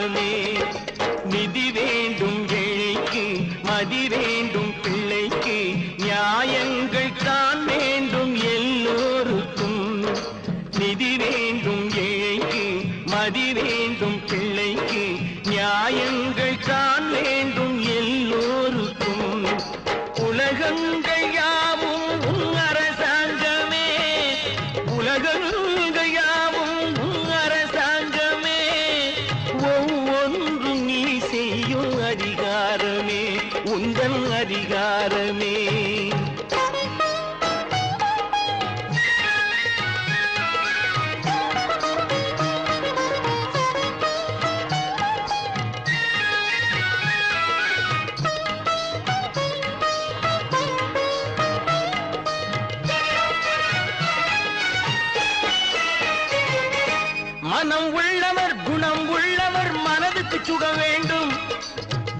அதிகாரமே நிதி வேண்டும் ஏழைக்கு மதி வேண்டும் பிள்ளைக்கு. நியாயங்கள் தான் வேண்டும் எல்லோருக்கும். நிதி வேண்டும் ஏழைக்கு மதி வேண்டும் பிள்ளைக்கு. நியாயங்கள் தான் வேண்டும் செய்யும் அதிகாரமே உந்தன் அதிகாரமே. மனம் உள்ளவர் குணம் உள்ளவர் மனதுக்கு சுக வேண்டும்.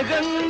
உலகங்கள்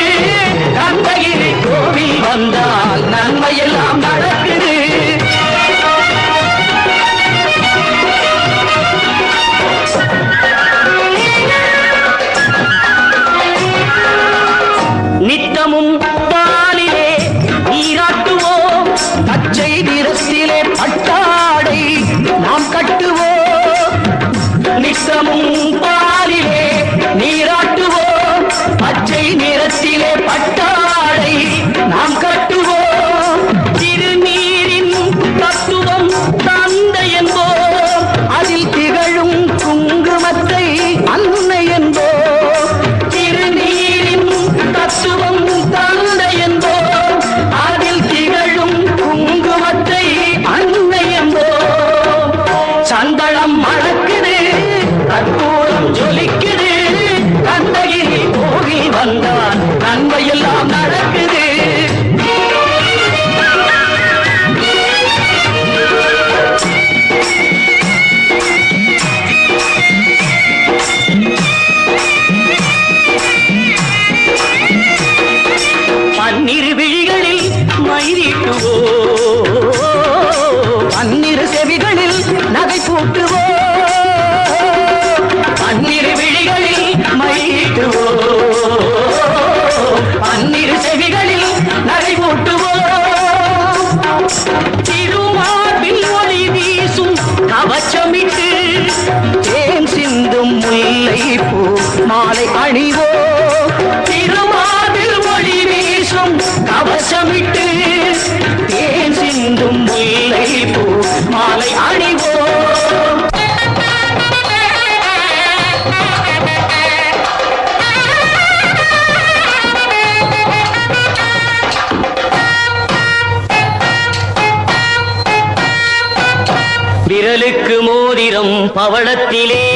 இளம் பவளத்திலே.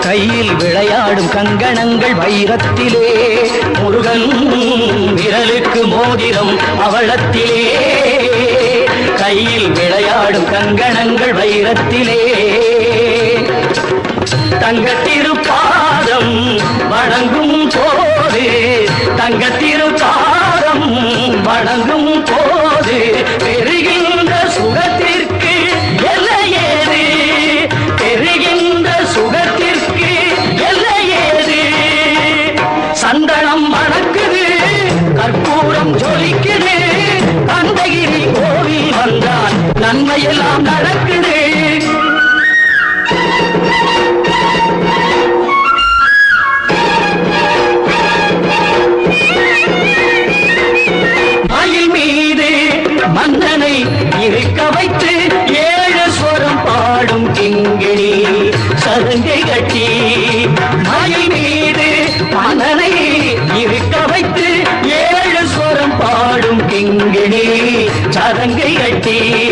கையில் விளையாடும் கங்கணங்கள் வைரத்திலே. முருகன் விரலுக்கு மோதிரம் அவளத்திலே கையில் விளையாடும் கங்கணங்கள் வைரத்திலே. தங்கத்திரு तेरी